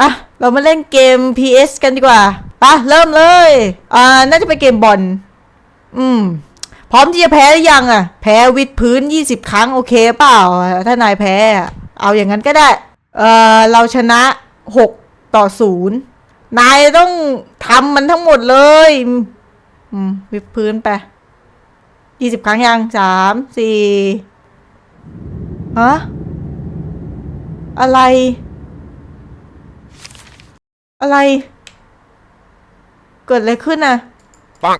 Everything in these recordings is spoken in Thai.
อะ เรามาเล่นเกม PS กันดีกว่าปะเริ่มเลย อ่า น่าจะเป็นเกมบอล อืม พร้อมที่จะแพ้หรือยังอะ แพ้วิดพื้น 20 ครั้งโอเคเปล่า ถ้านายแพ้อะเอาอย่างนั้นก็ได้ เออเราชนะ 6 ต่อ 0 นายต้องทำมันทั้งหมดเลย อืม วิดพื้นไป 20 ครั้งยังสามสี่ฮะอะไร อะไร เกิดอะไรขึ้นอะปัง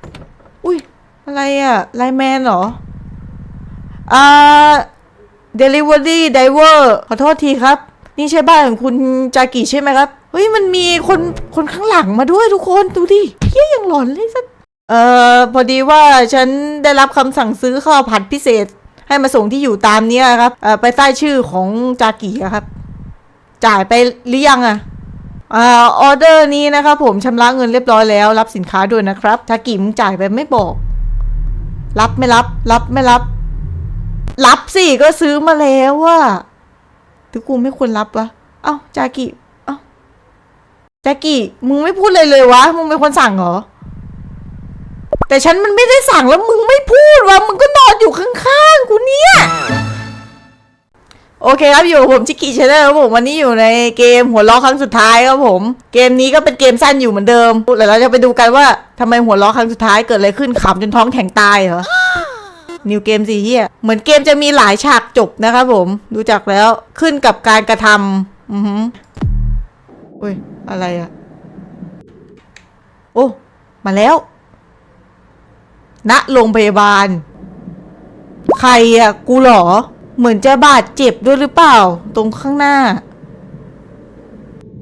อุ้ย อะไรอะไลน์แมนเหรอ อ่า Delivery Driver ขอโทษทีครับ นี่ใช่บ้านของคุณจากิใช่ไหมครับ เฮ้ย มันมีคนคนข้างหลังมาด้วยทุกคน ดูดิเฮียยังหลอนเลยสักเอ่อ พอดีว่าฉันได้รับคำสั่งซื้อข้าวผัดพิเศษ ให้มาส่งที่อยู่ตามเนี้ยครับ เอ่อ ไปใต้ชื่อของจากิอะครับ จ่ายไปหรือยังอะ อออเดอร์นี้นะครับผมชำระเงินเรียบร้อยแล้ว รับสินค้าด้วยนะครับทากิมจ่ายไปไม่บอก รับไม่รับ รับไม่รับ รับสิก็ซื้อมาแล้วว่าถึงกูไม่ควรรับวะเอ้าจากิเอ้าจากิมึงไม่พูดเลยเลยวะมึงเป็นคนสั่งเหรอแต่ฉันมันไม่ได้สั่งแล้วมึงไม่พูดวะ โอเคครับอยู่ผมชิคกี้ชาแนลครับผมวันนี้อยู่ในเกมหัวล้อครั้งสุดท้ายครับผม เกมนี้ก็เป็นเกมสั้นอยู่เหมือนเดิมเดี๋ยวเราจะไปดูกันว่าทำไมหัวล้อครั้งสุดท้ายเกิดอะไรขึ้นขำจนท้องแข็งตายเหรอนิวเกมสิเฮียเหมือนเกมจะมีหลายฉากจบนะครับผมดูจากแล้วขึ้นกับการกระทำอือหืออุ้ยอะไรอะโอ้มาแล้วณโรงพยาบาล ใครอะกูหรอ เหมือนจะบาดเจ็บด้วยหรือเปล่า ตรงข้างหน้า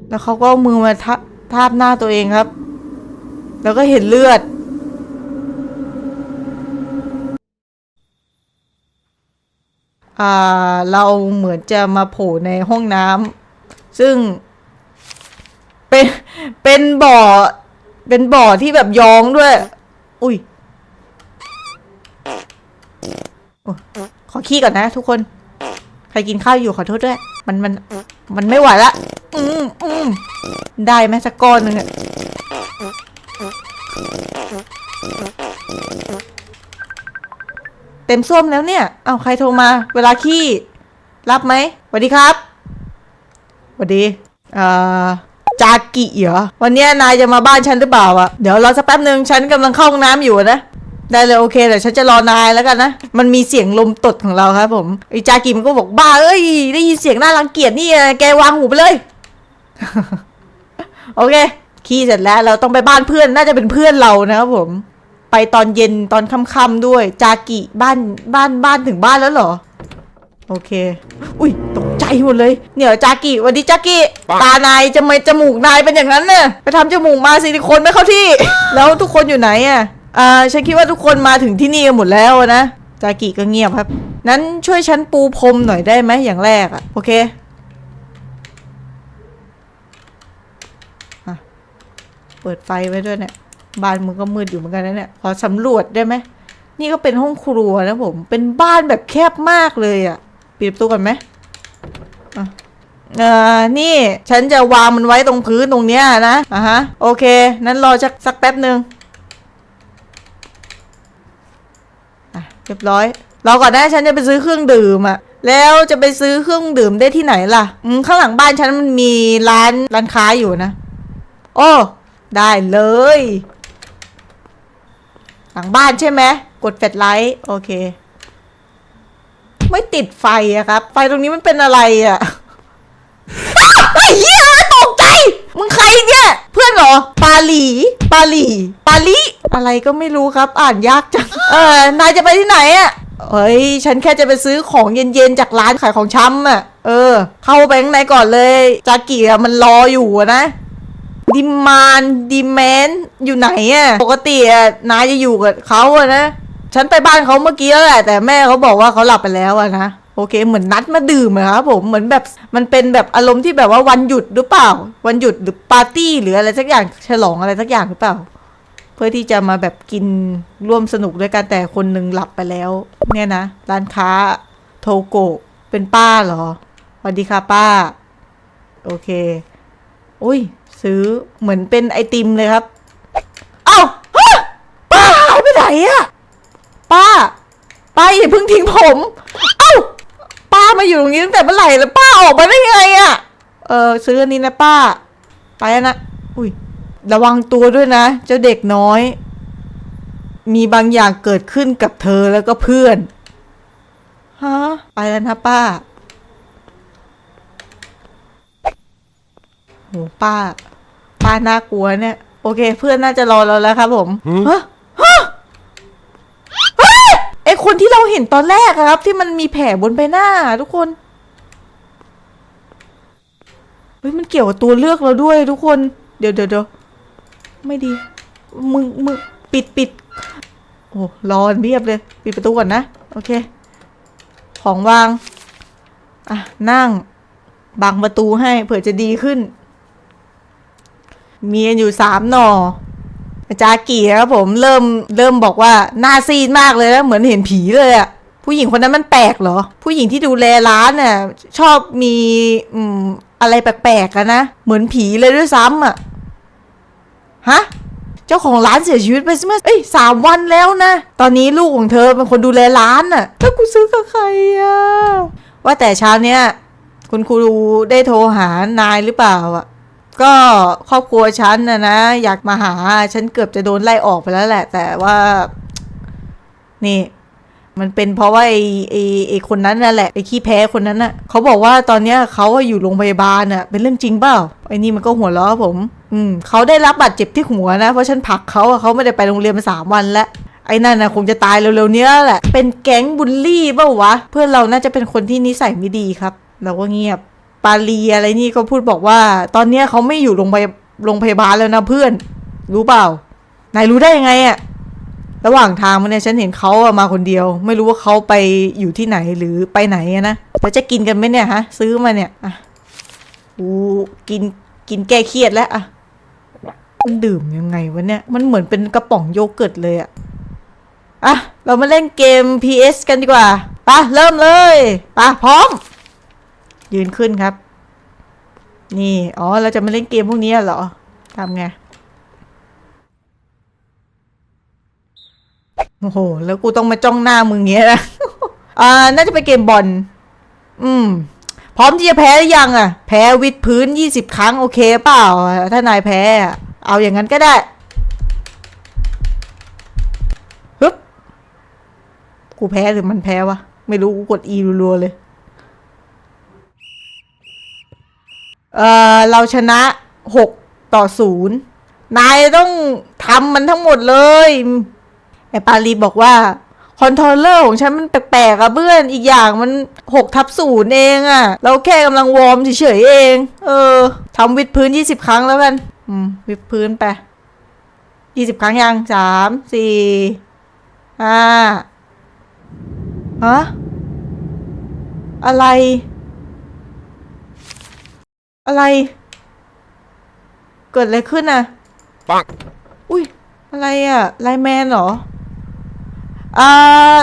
แล้วเขาก็เอามือมาทาทาบหน้าตัวเองครับ แล้วก็เห็นเลือด อ่า เราเหมือนจะมาโผล่ในห้องน้ำซึ่ง เป็น เป็นบ่อ เป็นบ่อที่แบบยองด้วย อุ้ย อขอขี้ก่อนนะทุกคน ใครกินข้าวอยู่ขอโทษด้วย มันมันมันไม่ไหวละอืมอืมได้ไหมสักก้อนหนึ่งอะเต็มส้วมแล้วเนี่ย เอาใครโทรมา เวลาขี้ รับไหมสวัสดีครับสวัสดีเอ่อจากิเหรอวันนี้นายจะมาบ้านฉันหรือเปล่าอะเดี๋ยวรอสักแป๊บหนึ่งฉันกำลังเข้าห้องน้ำอยู่นะ ได้เลยโอเคเดี๋ยวฉันจะรอนายแล้วกันนะ มันมีเสียงลมตดของเราครับผมไอ้จากิมันก็บอกบ้าเอ้ยได้ยินเสียงน่ารังเกียจนี่แกวางหูไปเลย โอเคขี้เสร็จแล้วเราต้องไปบ้านเพื่อนน่าจะเป็นเพื่อนเรานะครับผม ไปตอนเย็นตอนค่ำๆด้วย จากิบ้านบ้านบ้านถึงบ้านแล้วเหรอ โอเค อุ้ยตกใจหมดเลยเดี๋ยวจากิสวันดีจากิตานายจะไม่จมูกนายเป็นอย่างนั้นน่ะไปทำจมูกมาซิลิโคนไม่เข้าที่ แล้วทุกคนอยู่ไหนอะ อ่าฉันคิดว่าทุกคนมาถึงที่นี่กันหมดแล้วนะ จากิก็เงียบครับ นั้นช่วยฉันปูพรมหน่อยได้ไหมอย่างแรกอะโอเคอะเปิดไฟไว้ด้วยเนี่ยบ้านมึงก็มืดอยู่เหมือนกันนะเนี่ยขอสำรวจได้ไหมนี่ก็เป็นห้องครัวนะผม เป็นบ้านแบบแคบมากเลยอะ่ะปิดประตูก่อนไหมอะเออนี่ฉันจะวางมันไว้ตรงพื้นตรงเนี้ยนะอะฮะ โอเค นั้นรอสักสักแป๊บหนึ่งอะ เรียบร้อยรอก่อนนะฉันจะไปซื้อเครื่องดื่มอะแล้วจะไปซื้อเครื่องดื่มได้ที่ไหนล่ะอืมข้างหลังบ้านฉันมันมีร้านร้านค้าอยู่นะ โอ้ได้เลย หลังบ้านใช่ไหมกดแฟลชไลท์โอเค ไม่ติดไฟอะครับ ไฟตรงนี้มันเป็นอะไรอะไอ้เหี้ยตกใจ มึงใครเนี่ย เพื่อนเหรอาหลี ปาหลี ปาลิอะไรก็ไม่รู้ครับ อ่านยากจัง เออนายจะไปที่ไหนอะเฮ้ย ฉันแค่จะไปซื้อของเย็นๆ จากร้านขายของชำอะเออ เข้าไปข้างในก่อนเลย จากิอะมันรออยู่อะนะดิมานดิแมนอยู่ไหนอะปกติอะนายจะอยู่กับเขาอะนะ ฉันไปบ้านเขาเมื่อกี้แล้วแหละ แต่แม่เขาบอกว่าเขาหลับไปแล้วอะนะ โอเค เหมือนนัดมาดื่มอะครับผมเหมือนแบบมันเป็นแบบอารมณ์ที่แบบว่าวันหยุดหรือเปล่า วันหยุดหรือปาร์ตี้หรืออะไรสักอย่างฉลองอะไรสักอย่างหรือเปล่า เพื่อที่จะมาแบบกินร่วมสนุกด้วยกันแต่คนหนึ่งหลับไปแล้ว เนี่ยนะร้านค้าโทโกะเป็นป้าเหรอสวัสดีค่ะป้า โอเคโอ้ย ซื้อเหมือนเป็นไอติมเลยครับ เอ้าป้าหายไปไหนอะป้าป้าอย่าเพิ่งทิ้งผม มาอยู่ตรงนี้ตั้งแต่เมื่อไหร่แล้วป้าออกมาได้ไงอะเออซื้ออันนี้นะป้า ไปแล้วนะ อุ้ยระวังตัวด้วยนะ เจ้าเด็กน้อย มีบางอย่างเกิดขึ้นกับเธอแล้วก็เพื่อน ฮะ ไปแล้วนะป้าโหป้า ป้าน่ากลัวเนี่ย โอเค เพื่อนน่าจะรอเราแล้วครับผมฮะฮะเฮ้ยไอ คนที่เราเห็นตอนแรกอะครับ ที่มันมีแผลบนใบหน้า ทุกคนเฮ้ยมันเกี่ยวกับตัวเลือกเราด้วย ทุกคนเดี๋ยวเดี๋ยวเดี๋ยวไม่ดี มึงมึงปิดปิดโอ้รอนเรียบเลย ปิดประตูก่อนนะ โอเค ของวาง อะ นั่ง บังประตูให้ เผื่อจะดีขึ้น มีอยู่สามหน่อ จากี่ครับผมเริ่มเริ่มบอกว่าหน้าซีดมากเลยแล้วเหมือนเห็นผีเลยอะผู้หญิงคนนั้นมันแปลกเหรอ ผู้หญิงที่ดูแลร้านน่ะชอบมีอืมอะไรแปลกๆกันนะเหมือนผีเลยด้วยซ้ำอะฮะเจ้าของร้านเสียชีวิตไปเมื่อเอ้ยสามวันแล้วนะ ตอนนี้ลูกของเธอเป็นคนดูแลร้านน่ะแล้วกูซื้อกับใครอะว่าแต่เช้าเนี้ยคุณครูได้โทรหานายหรือเปล่าอะ ก็ครอบครัวฉันนะนะ อยากมาหา ฉันเกือบจะโดนไล่ออกไปแล้วแหละ แต่ว่า นี่ มันเป็นเพราะว่าไอ้ไอ้ไอ้คนนั้นนั่นแหละไอ้ขี้แพ้คนนั้นน่ะเขาบอกว่าตอนเนี้ยเขาอยู่โรงพยาบาลน่ะ เป็นเรื่องจริงเปล่าไอ้นี่มันก็หัวเราะผม อืมเขาได้รับบาดเจ็บที่หัวนะเพราะฉันผลักเขาอะเขาไม่ได้ไปโรงเรียนมาสามวันแล้วไอ้นั่นนะคงจะตายเร็วๆเนี้ยแหละ เป็นแก๊งบูลลี่เปล่าวะ เพื่อนเราน่าจะเป็นคนที่นิสัยไม่ดีครับ เราก็เงียบ ปาลีอะไรนี่ก็พูดบอกว่า ตอนเนี้ยเขาไม่อยู่โรงพยาโรงพยาบาลแล้วนะเพื่อน รู้เปล่านายรู้ได้ยังไงอะระหว่างทางมันเนี่ยฉันเห็นเขาอะมาคนเดียว ไม่รู้ว่าเขาไปอยู่ที่ไหนหรือไปไหนอะนะแล้วจะกินกันไหมเนี่ยฮะ ซื้อมาเนี่ยอะอูกินกินแก้เครียดแล้วอะมันดื่มยังไงวะเนี่ยมันเหมือนเป็นกระป๋องโยเกิร์ตเลยอะอะเรามาเล่นเกม PS กันดีกว่าปะเริ่มเลยปะพร้อม ยืนขึ้นครับ นี่ อ๋อ เราจะมาเล่นเกมพวกนี้เหรอทำไง โอ้โห แล้วกูต้องมาจ้องหน้ามึงเงี้ยนะอ่า น่าจะเป็นเกมบอล อืม พร้อมที่จะแพ้หรือยังอะแพ้วิดพื้นยี่สิบครั้งโอเคเปล่า ถ้านายแพ้เอาอย่างนั้นก็ได้ฮึบกูแพ้หรือมันแพ้วะ ไม่รู้ กูกด E รัวๆเลย เออเราชนะหกต่อศูนย์นายต้องทำมันทั้งหมดเลยไอปาลีบอกว่าคอนโทรลเลอร์ของฉันมันแปลกๆอะเพื่อน อีกอย่างมันหกทับศูนย์เองอะเราแค่กำลังวอร์มเฉยๆเอง เออทำวิดพื้นยี่สิบครั้งแล้วกันอืม วิดพื้นไปยี่สิบครั้งยังสามสี่ห้าฮะอะไร อะไร เกิดอะไรขึ้นอะปังอุ้ย อะไรอะไลน์แมนเหรอ อ่า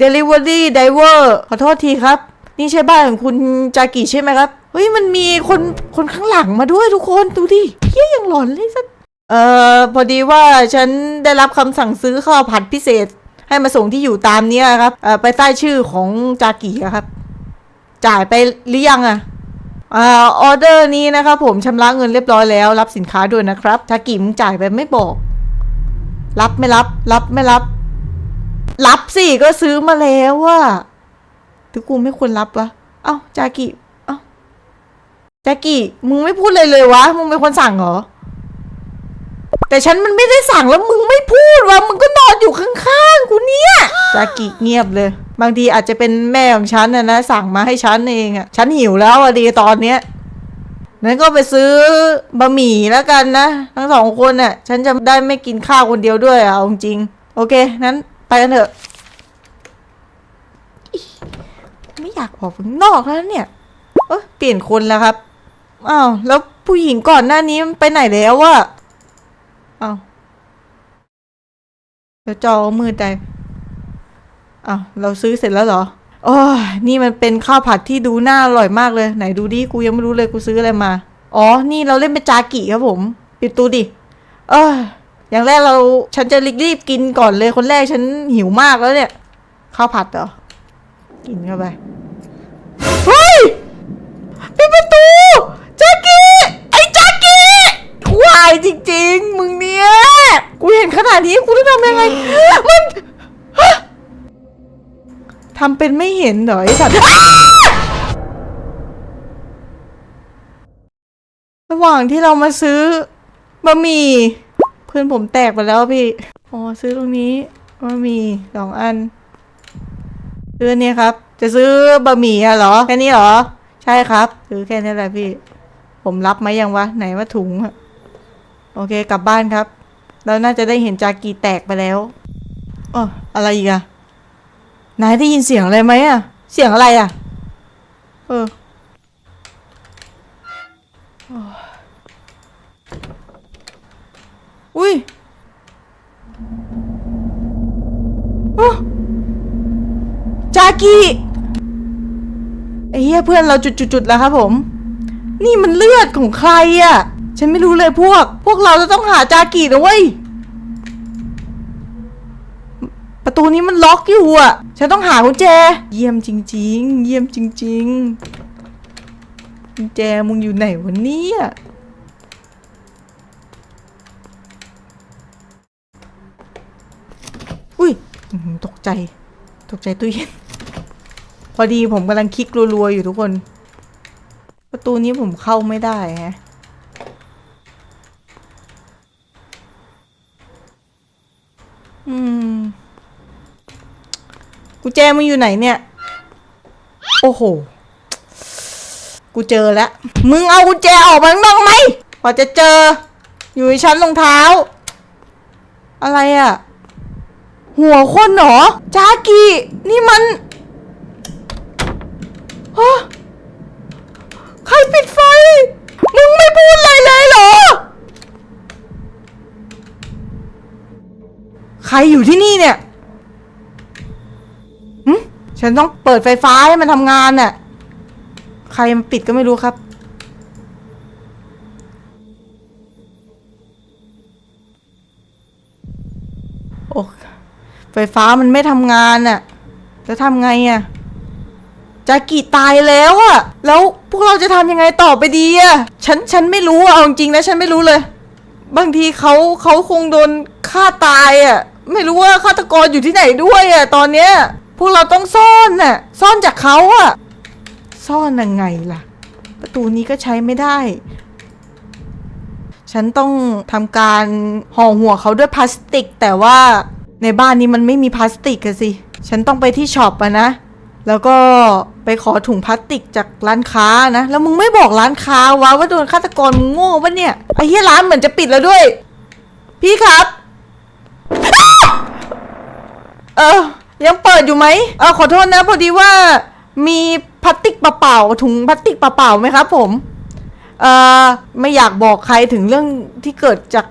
Delivery Driver ขอโทษทีครับ นี่ใช่บ้านของคุณจากิใช่ไหมครับ เฮ้ย มันมีคนคนข้างหลังมาด้วยทุกคนดูดิเฮี้ยยังหลอนเลยสักเอ่อ พอดีว่าฉันได้รับคำสั่งซื้อข้าวผัดพิเศษ ให้มาส่งที่อยู่ตามเนี้ยครับ เอ่อ ไปใต้ชื่อของจากิอะครับ จ่ายไปหรือยังอะ อออเดอร์นี้นะครับผมชำระเงินเรียบร้อยแล้ว รับสินค้าด้วยนะครับทากิมจ่ายไปไม่บอก รับไม่รับ รับไม่รับ รับสิก็ซื้อมาแล้วว่าถึงกูไม่ควรรับวะเอ้าจากิเอ้าจากิมึงไม่พูดเลยเลยวะ มึงเป็นคนสั่งเหรอ แต่ฉันมันไม่ได้สั่งแล้วมึงไม่พูดวะมึงก็นอนอยู่ข้างๆกูเนี่ยจากิเงียบเลย บางทีอาจจะเป็นแม่ของฉันนะนะสั่งมาให้ฉันเองอะ่ะฉันหิวแล้วอะดีตอนเนี้ยนั้นก็ไปซื้อบะหมี่แล้วกันนะ ทั้งสองคนน่ะฉันจะได้ไม่กินข้าวคนเดียวด้วยอะเอาจริงๆโอเคนั้นไปกันเถอะอิ๊ยไม่อยากออกข้างนอกแล้วเนี่ยเอยเปลี่ยนคนแล้วครับอ้าวแล้วผู้หญิงก่อนหน้านี้มันไปไหนแล้ววะ อ้าเดี๋ยวจอมืดใจอ้าวเราซื้อเสร็จแล้วเหรอโอ้ยนี่มันเป็นข้าวผัดที่ดูน่าอร่อยมากเลย ไหนดูดิ กูยังไม่รู้เลยกูซื้ออะไรมา อ๋อ นี่เราเล่นเป็นจากิครับผม ปิดประตูดิ เอออย่างแรกเราฉันจะรีบกินก่อนเลยคนแรกฉันหิวมากแล้วเนี่ย ข้าวผัดเหรอ กินเข้าไป เฮ้ย ปิดประตูจากิ ควายจริง ๆ มึงเนี่ยกูเห็นขนาดนี้กูต้องทำยังไงมันทำเป็นไม่เห็นเหรอไอ้สัตว์ระหว่างที่เรามาซื้อบะหมี่เพื่อนผมแตกไปแล้วพี่อ๋อซื้อตรงนี้บะหมี่สองอันซื้ออันนี้ครับ จะซื้อบะหมี่อะเหรอแค่นี้เหรอ ใช่ครับซื้อแค่นี้แหละพี่ ผมรับไหมยังวะ ไหนว่าถุงอะ โอเค กลับบ้านครับเราน่าจะได้เห็นจากีแตกไปแล้วอ๋ออะไรอีกอะนายได้ยินเสียงอะไรไหมอะเสียงอะไรอะเอออุ้ยอ้จากีไอ้เหี้ยเพื่อนเราจุดๆแล้วครับผม นี่มันเลือดของใครอะ ฉันไม่รู้เลยพวก พวกเราจะต้องหาจากีนะเว้ย ประตูนี้มันล็อกอยู่อะ ฉันต้องหากุญแจ เยี่ยมจริง ๆ เยี่ยมจริง ๆ กุญแจมึงอยู่ไหนวะเนี่ยอุ้ยอื้อหือตกใจ ตกใจตู้เย็น พอดีผมกำลังคลิกรัวๆอยู่ทุกคน ประตูนี้ผมเข้าไม่ได้ฮะ อืมกุญแจมึงอยู่ไหนเนี่ย โอ้โห กูเจอแล้ว มึงเอากุญแจออกมาข้างนอกไหมกว่าจะเจอ อยู่ในชั้นรองเท้า อะไรอะหัวคนเหรอ จากีนี่มันฮะใครปิดไฟ มึงไม่พูดอะไรเลยเหรอ ใค รอยู่ที่นี่เนี่ยหึฉันต้องเปิดไฟฟ้าให้มันทำงานน่ะ ใครมันปิดก็ไม่รู้ครับ โอ้ไฟฟ้ามันไม่ทำงานน่ะ จะทำไงอะ จากีตายแล้วอะแล้วพวกเราจะทำยังไงต่อไปดีอะฉันฉันไม่รู้อะเอาจริงๆนะ ฉันไม่รู้เลย บางทีเขาเขาคงโดนฆ่าตายอะ ไม่รู้ว่าฆาตกรอยู่ที่ไหนด้วยอะตอนเนี้ยพวกเราต้องซ่อนน่ะซ่อนจากเขาอะซ่อนยังไงล่ะ ประตูนี้ก็ใช้ไม่ได้ ฉันต้องทำการห่อหัวเขาด้วยพลาสติก แต่ว่าในบ้านนี้มันไม่มีพลาสติกอะสิ ฉันต้องไปที่ช็อปอะนะ แล้วก็ไปขอถุงพลาสติกจากร้านค้านะ แล้วมึงไม่บอกร้านค้าวะว่าโดนฆาตกรมึงโง่ปะเนี่ยไอ้เหี้ยร้านเหมือนจะปิดแล้วด้วย พี่ครับ เออ ยังเปิดอยู่ไหมเออขอโทษนะ พอดีว่ามีพลาสติกเปล่าๆถุงพลาสติกเปล่าๆไหมครับผม เอ่อไม่อยากบอกใครถึงเรื่องที่เกิดจาก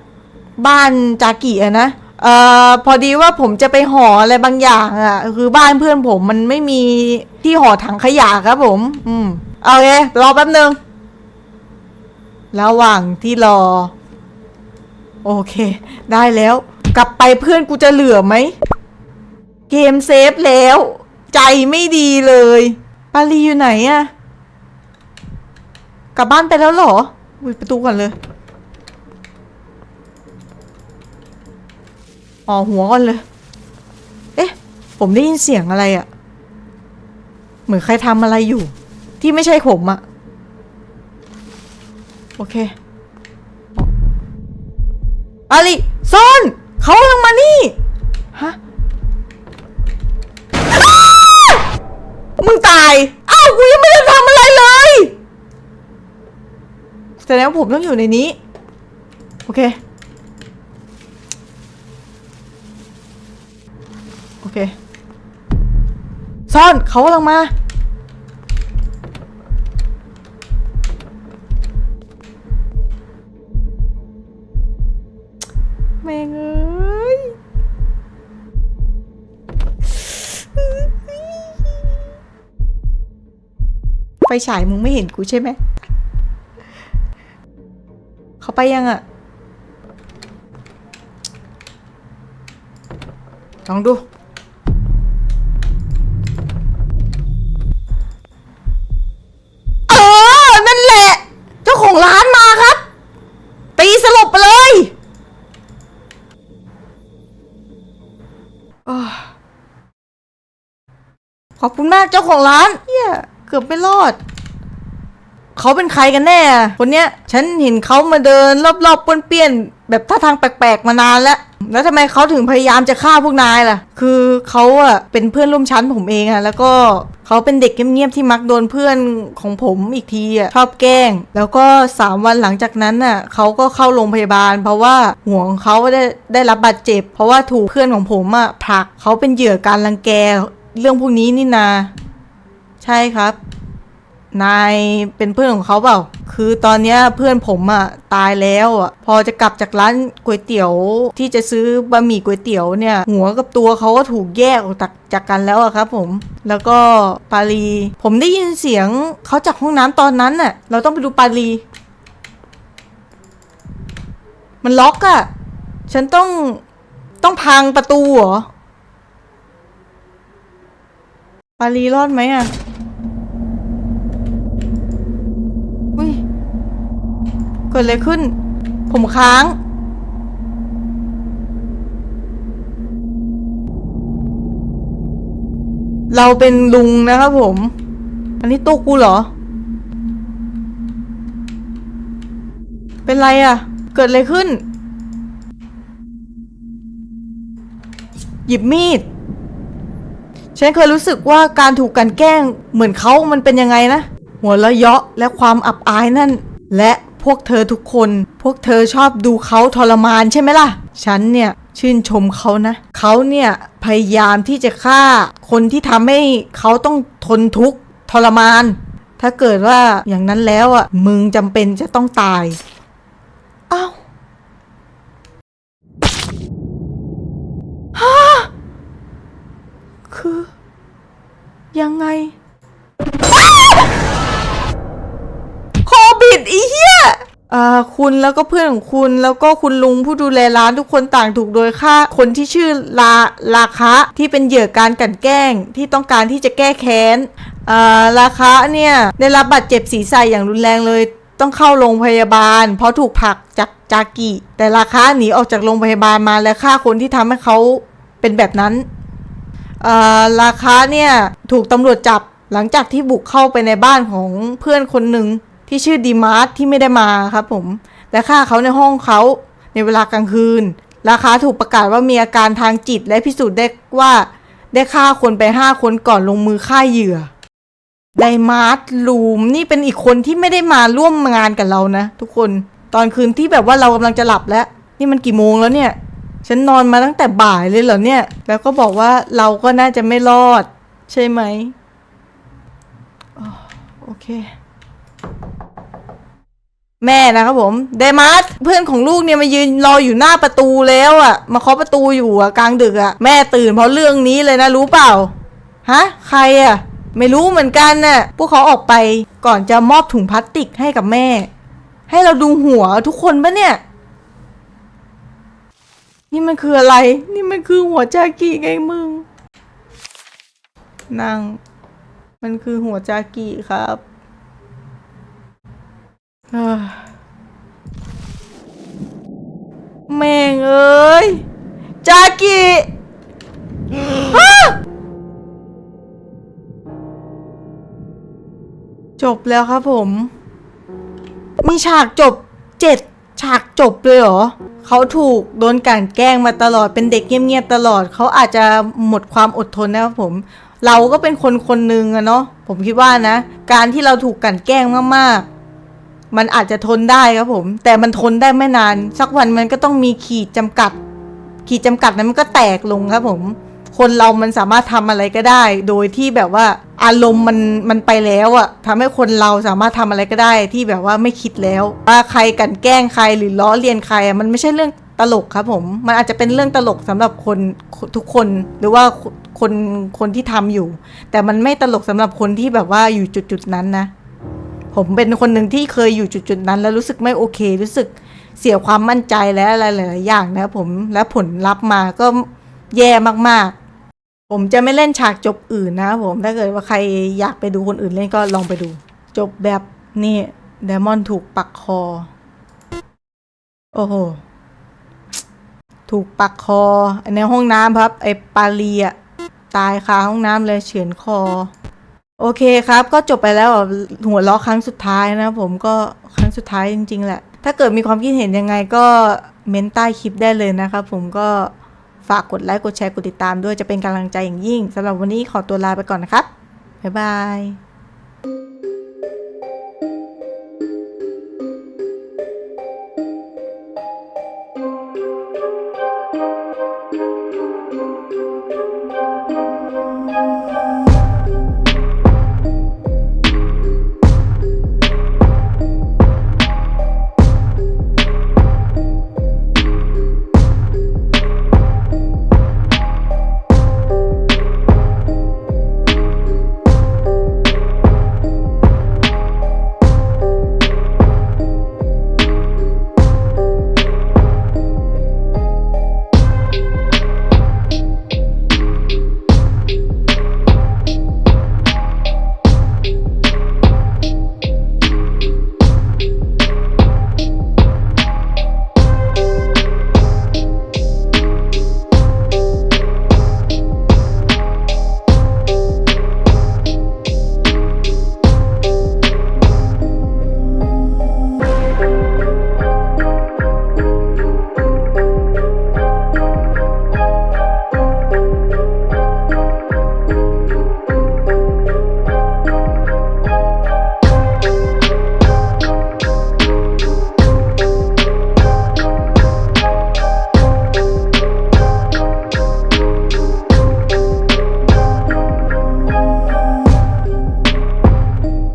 บ้านจากีอะนะ เอ่อพอดีว่าผมจะไปห่ออะไรบางอย่างอะคือบ้านเพื่อนผมมันไม่มีที่ห่อถังขยะครับผม อืมเอเครอแป๊บนึงระหว่างที่รอ โอเค ได้แล้ว กลับไปเพื่อนกูจะเหลือไหม เกมเซฟแล้ว ใจไม่ดีเลย ปาลีอยู่ไหนอะกลับบ้านไปแล้วเหรออุ้ยประตูก่อนเลย อ๋อหัวก่อนเลย เอ๊ะ ผมได้ยินเสียงอะไรอะเหมือนใครทำอะไรอยู่ ที่ไม่ใช่ผมอะโอเคอาลิซ่อนเขากำลังมานี่ มึงตายอ้าวกูยังไม่ได้ทำอะไรเลยแสดงว่าผมต้องอยู่ในนี้ โอเค โอเค ซ่อนเขากำลังมา ฟฉายมึงไม่เห็นกูใช่ไหม เขาไปยังอะลองดู เออ นั่นแหละ เจ้าของร้านมาครับ ตีสลบไปเลยอ้าวขอบคุณมากเจ้าของร้านเฮีย เกือบไม่รอด เขาเป็นใครกันแน่ คนเนี้ย ฉันเห็นเขามาเดินรอบๆป้วนเปี้ยน แบบท่าทางแปลกๆมานานแล้ว แล้วทำไมเขาถึงพยายามจะฆ่าพวกนายล่ะ คือเขาอะเป็นเพื่อนร่วมชั้นผมเองอะแล้วก็เขาเป็นเด็กเงียบๆที่มักโดนเพื่อนของผมอีกทีอะชอบแกล้ง แล้วก็สามวันหลังจากนั้นน่ะเขาก็เข้าโรงพยาบาล เพราะว่าหัวของเขาได้ได้รับบาดเจ็บ เพราะว่าถูกเพื่อนของผมอะผลักเขาเป็นเหยื่อการรังแกเรื่องพวกนี้นี่นา ใช่ครับ นายเป็นเพื่อนของเขาเปล่า คือตอนนี้เพื่อนผมอะตายแล้วอะพอจะกลับจากร้านก๋วยเตี๋ยวที่จะซื้อบะหมี่ก๋วยเตี๋ยวเนี่ย หัวกับตัวเขาก็ถูกแยกออกจากจากกันแล้วอะครับผม แล้วก็ปาลีผมได้ยินเสียงเขาจากห้องน้ำตอนนั้นน่ะ เราต้องไปดูปาลีมันล็อกอะฉันต้องต้องพังประตูเหรอ ปาลีรอดไหมอะอุ้ย เกิดอะไรขึ้น ผมค้าง เราเป็นลุงนะครับผม อันนี้ตัวกูเหรอ เป็นไรอะ่ะ เกิดอะไรขึ้น หยิบมีด ฉันเคยรู้สึกว่าการถูกกันแกล้งเหมือนเขามันเป็นยังไงนะ หัวเราะเยาะและความอับอายนั่น และ พวกเธอทุกคน พวกเธอชอบดูเขาทรมานใช่ไหมล่ะ ฉันเนี่ยชื่นชมเขานะ เขาเนี่ยพยายามที่จะฆ่าคนที่ทำให้เขาต้องทนทุกข์ทรมาน ถ้าเกิดว่าอย่างนั้นแล้วอะ มึงจำเป็นจะต้องตาย อ้าวคือ ยังไง คุณแล้วก็เพื่อนของคุณ แล้วก็คุณลุงผู้ดูแลร้านทุกคนต่างถูกโดยฆ่าคนที่ชื่อลาลาคะที่เป็นเหยื่อการกลั่นแกล้งที่ต้องการที่จะแก้แค้นอ่าลาคะเนี่ยได้รับบาดเจ็บศีรษะอย่างรุนแรงเลยต้องเข้าโรงพยาบาล เพราะถูกผลักจากจากิแต่ราคาหนีออกจากโรงพยาบาลมาและฆ่าคนที่ทำให้เขาเป็นแบบนั้นราคาเนี่ยถูกตำรวจจับหลังจากที่บุกเข้าไปในบ้านของเพื่อนคนหนึ่ง ที่ชื่อดีมาร์ทที่ไม่ได้มาครับผม และฆ่าเขาในห้องเขาในเวลากลางคืน ราคาถูกประกาศว่ามีอาการทางจิตและพิสูจน์ได้ว่า ได้ฆ่าคนไปห้าคนก่อนลงมือฆ่าเหยื่อไดมาร์ทลูมนี่เป็นอีกคนที่ไม่ได้มาร่วมงานกับเรานะ ทุกคนตอนคืนที่แบบว่าเรากำลังจะหลับแล้ว นี่มันกี่โมงแล้วเนี่ย ฉันนอนมาตั้งแต่บ่ายเลยเหรอเนี่ย แล้วก็บอกว่าเราก็น่าจะไม่รอด ใช่ไหมโอเค แม่นะครับผม เดมาร์สเพื่อนของลูกเนี่ยมายืนรออยู่หน้าประตูแล้วอะ่ะ มาเคาะประตูอยู่อะ่ะกลางดึกอะ่ะ แม่ตื่นเพราะเรื่องนี้เลยนะรู้เปล่า ฮะ ใครอะ่ะ ไม่รู้เหมือนกันน่ะ พวกเขาออกไปก่อนจะมอบถุงพลาสติกให้กับแม่ ให้เราดูหัวทุกคนปะเนี่ย นี่มันคืออะไร นี่มันคือหัวจากิไงมึง นั่ง มันคือหัวจากิครับ แม่งเอ้ย จากิจบแล้วครับผม มีฉากจบเจ็ดฉากจบเลยเหรอ เขาถูกโดนกลั่นแกล้งมาตลอดเป็นเด็กเงียบๆตลอด เขาอาจจะหมดความอดทนนะครับผม เราก็เป็นคนคนหนึ่งอะเนาะผมคิดว่านะ การที่เราถูกกลั่นแกล้งมากๆ มันอาจจะทนได้ครับผม แต่มันทนได้ไม่นาน สักวันมันก็ต้องมีขีดจำกัด ขีดจำกัดนั้นมันก็แตกลงครับผม คนเรามันสามารถทำอะไรก็ได้ โดยที่แบบว่าอารมณ์มันมันไปแล้วอะทำให้คนเราสามารถทำอะไรก็ได้ที่แบบว่าไม่คิดแล้ว ว่าใครกันแกล้งใครหรือล้อเลียนใครอะมันไม่ใช่เรื่องตลกครับผม มันอาจจะเป็นเรื่องตลกสำหรับคนทุกคนหรือว่าคนคนที่ทำอยู่ แต่มันไม่ตลกสำหรับคนที่แบบว่าอยู่จุดๆนั้นนะ ผมเป็นคนหนึ่งที่เคยอยู่จุดๆนั้น แล้วรู้สึกไม่โอเค รู้สึกเสียความมั่นใจและอะไรหลายๆอย่างนะผมและผลลัพธ์มาก็แย่มากๆ ผมจะไม่เล่นฉากจบอื่นนะผมถ้าเกิดว่าใครอยากไปดูคนอื่นเล่นก็ลองไปดู จบแบบนี่เดมอนถูกปักคอ โอ้โห ถูกปักคอในห้องน้ำครับ ไอ้ปาลีอะตายคาห้องน้ำเลยเฉือนคอ โอเคครับ ก็จบไปแล้วหัวล้อครั้งสุดท้ายนะผมก็ครั้งสุดท้ายจริง ๆ แหละ ถ้าเกิดมีความคิดเห็นยังไงก็เม้นใต้คลิปได้เลยนะครับผมก็ฝากกดไลค์กดแชร์กดติดตามด้วยจะเป็นกำลังใจอย่างยิ่งสำหรับวันนี้ขอตัวลาไปก่อนนะครับบ๊ายบาย